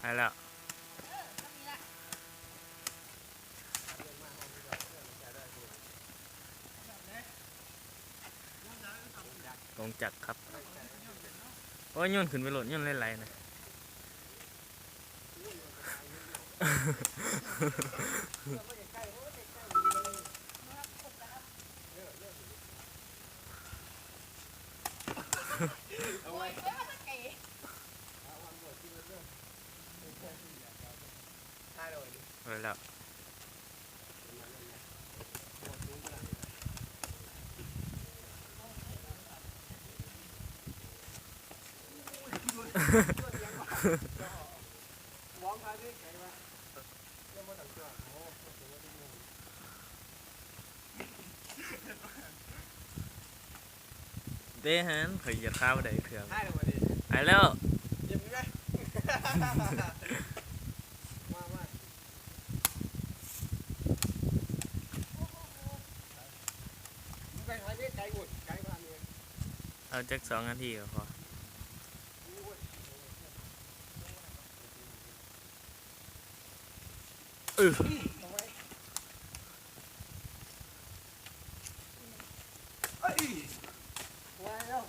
ไปแล้วลงจักรครับ โอ้ยย่นขึ้นไปโหลดย่นไหลๆนะไปแล้วเด้ฮันเคยจะข้าวได้เถื่อนให้เลยวันนี้ไปแล้ว ยิ้มไหมมามา ไก่ไก่ไก่หมดไก่บ้านเลยเอาจักสองนาทีก็พอเออเอ้ยมาแล้ว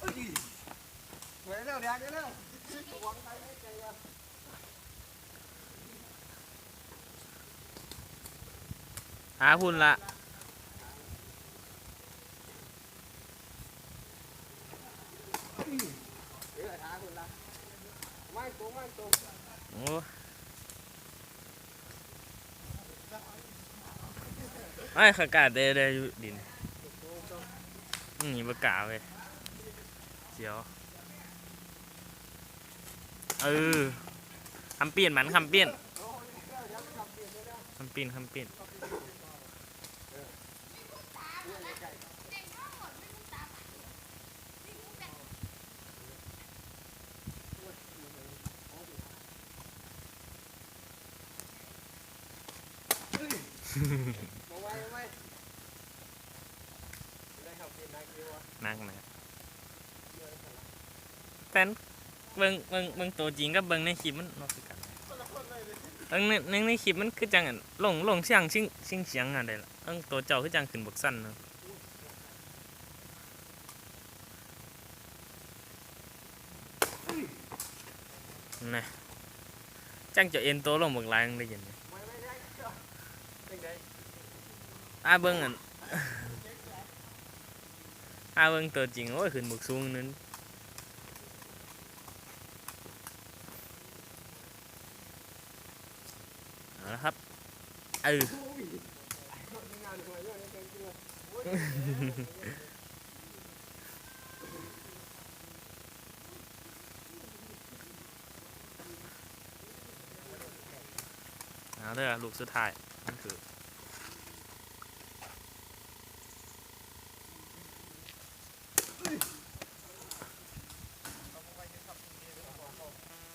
เอ้ยมาแล้วเดี๋ยวเดี๋ยวหวังไก่ไก่ละหาพุ่ะ เดี๋ยว หาคนละไม่ตรงไม่ตรงโอ้ไอ้ขากาดเดได้อยู่ดินอืมบกล้าเว้ยเสียวเออคำเปลี่ยนมันคำเปลี่ยนคำเปลี่ยนคำเปลี่ยน มาไว้ไว้ได้ขับเป็ นนายคิวอะนักนะแต่เบิ่งเบิ่งเบิ่งตัวจริงกับเบิ่งในคลิปมันนอกกันเบิ่งในในในคลิปมันคือจังอันลงลงเสียงชิงชิงเสียงอะไรล่ะเบิ่งตัวเจ้าคือจังขึ้นบกสั้นเนาะ นะจังจะเอ็นตัวลงบักลายจั่งได้ยินไหม ไว้ไว้ได้เป็นไง อ่าเบิ่งอัน อ่าเบิ่งตัวจริงโอ้ยขึ้นบักสูงนั้นเอาละครับเออ งานหัวเรื่องนี้เป็นจริง เอาเด้อลูกสุดท้ายนั่นคือ